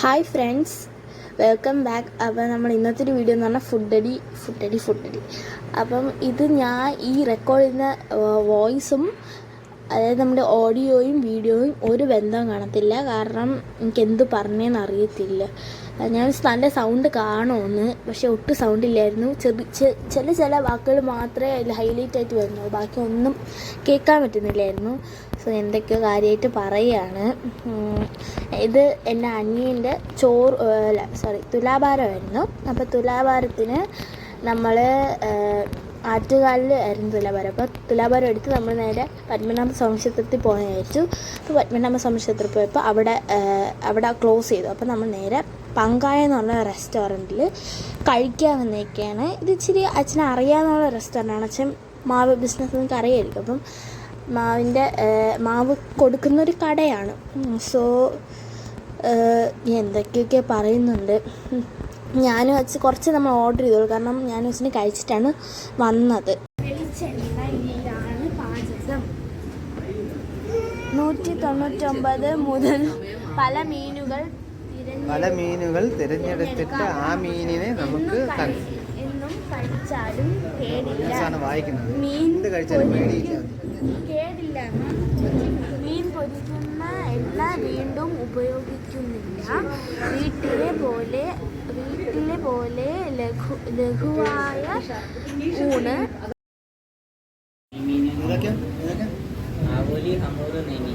Hi friends welcome back അപ്പോൾ നമ്മൾ ഇന്നത്തെ ഒരു വീഡിയോ എന്ന് പറഞ്ഞാൽ ഫുഡടി ഫുഡടി ഫുഡടി അപ്പം ഇത് ഞാൻ ഈ റെക്കോർഡ് ചെയ്യുന്ന വോയിസും അതായത് നമ്മുടെ ഓഡിയോയും വീഡിയോയും ഒരു ബന്ധം കാണത്തില്ല. കാരണം എനിക്ക് എന്ത് പറഞ്ഞേന്ന് അറിയത്തില്ല. ഞാൻ നല്ല സൗണ്ട് കാണുമെന്ന്. പക്ഷെ ഒട്ടും സൗണ്ട് ഇല്ലായിരുന്നു. ചെറു ചില ചില വാക്കുകൾ മാത്രമേ അതിൽ ഹൈലൈറ്റ് ആയിട്ട് വരുന്നു ബാക്കി ഒന്നും കേൾക്കാൻ പറ്റുന്നില്ലായിരുന്നു. സോ എന്തൊക്കെയോ കാര്യമായിട്ട് പറയുകയാണ്. ഇത് എന്റെ അനിയന്റെ ചോറ് അല്ല സോറി തുലാഭാരമായിരുന്നു. അപ്പോൾ തുലാഭാരത്തിന് നമ്മൾ ആറ്റുകാലിൽ ആയിരുന്നു തുലാഭാരം. അപ്പോൾ തുലാഭാരം എടുത്ത് നമ്മൾ നേരെ പത്മനാഭ ക്ഷേത്രത്തിൽ പോകാൻ അപ്പോൾ പത്മനാഭ സ്വാമി പോയപ്പോൾ അവിടെ അവിടെ ക്ലോസ് ചെയ്തു. അപ്പോൾ നമ്മൾ നേരെ പങ്കായ എന്നുള്ള റെസ്റ്റോറന്റിൽ കഴിക്കാൻ വന്നേക്കാണ്. ഇത് ഇച്ചിരി അച്ഛനെ അറിയാവുന്ന റെസ്റ്റോറന്റാണ് അച്ഛൻ മാവ് ബിസിനസ് നിങ്ങൾക്ക് അറിയായിരിക്കും. അപ്പം മാവിന്റെ മാവ് കൊടുക്കുന്നൊരു കടയാണ്. സോ എന്തൊക്കെയൊക്കെ പറയുന്നുണ്ട്. ഞാനും വെച്ച് കുറച്ച് നമ്മൾ ഓർഡർ ചെയ്തോളൂ. കാരണം ഞാൻ അച്ഛന് കഴിച്ചിട്ടാണ് വന്നത്. വെളിച്ചെണ്ണയിലാണ് പാചകം. നൂറ്റി തൊണ്ണൂറ്റൊമ്പത് മുതൽ പല മീനുകൾ പല മീനുകൾ തിരഞ്ഞെടുത്തിട്ട് ആ മീനിനെ നമുക്ക് എന്നും കഴിച്ചാലും വായിക്കുന്നത്. മീൻ എന്ത് കഴിച്ചാലും പേടിയില്ല. കേടില്ല. മീൻ പൊരിക്കുന്ന എണ്ണ വീണ്ടും ഉപയോഗിക്കുന്നില്ല. വീട്ടിലെ പോലെ വീട്ടിലെ പോലെ ലഘു ലഘുവായ ഊണ് ഇതൊക്കെ? ഇതൊക്കെ? ആവോലി ഹമൂർ നെയ്മി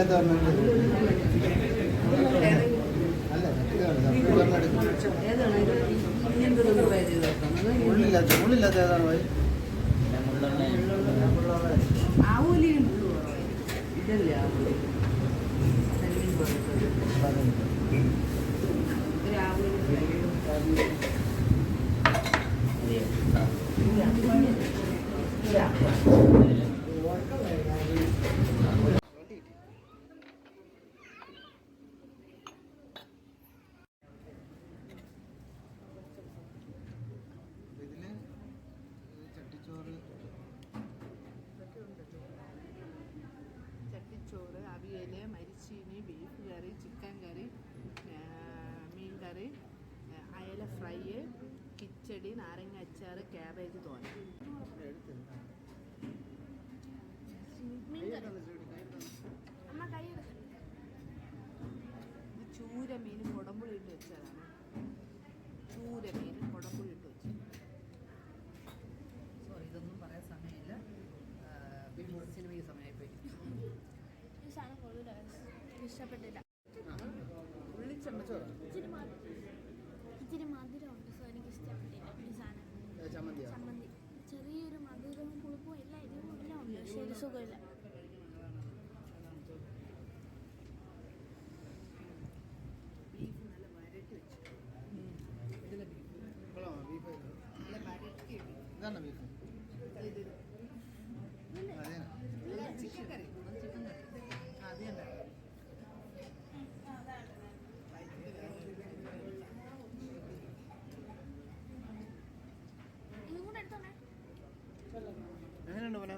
ഉള്ളില്ലാത്ത ഒരെണ്ണം. അല്ല, ഇത് വേണ്ട. ഇത് ഒരെണ്ണം എടുക്ക്. ഉള്ളില്ലാത്ത ഉള്ളില്ലാത്ത ഏതാണ് ഭായി? മുള്ളുള്ള ഇതിൽ ചട്ടിച്ചോറ് ചട്ടിച്ചോറ് അവിയൽ മരിച്ചീനി ബീഫ് കറി ചിക്കൻ കറി ആ, മീൻ കറി ആ, അയല ഫ്രൈ കിച്ചടി നാരങ്ങ അച്ചാർ ക്യാബേജ് തോരൻ. അമ്മ കൈ ഇത് ചൂര മീൻ കുടമ്പുളി ഇട്ട് വെച്ചതാണ്. ചൂര മീൻ കുടമ്പുളി ഇട്ട് വെച്ചത് സോറി ഇതൊന്നും പറയാൻ സമയമില്ല. സിനിമയ്ക്ക് സമയമായി കൊള്ളൂല. ഇഷ്ടപ്പെട്ടില്ല. Chicken beef chicken curry chicken എങ്ങനെയുണ്ട് മോനെ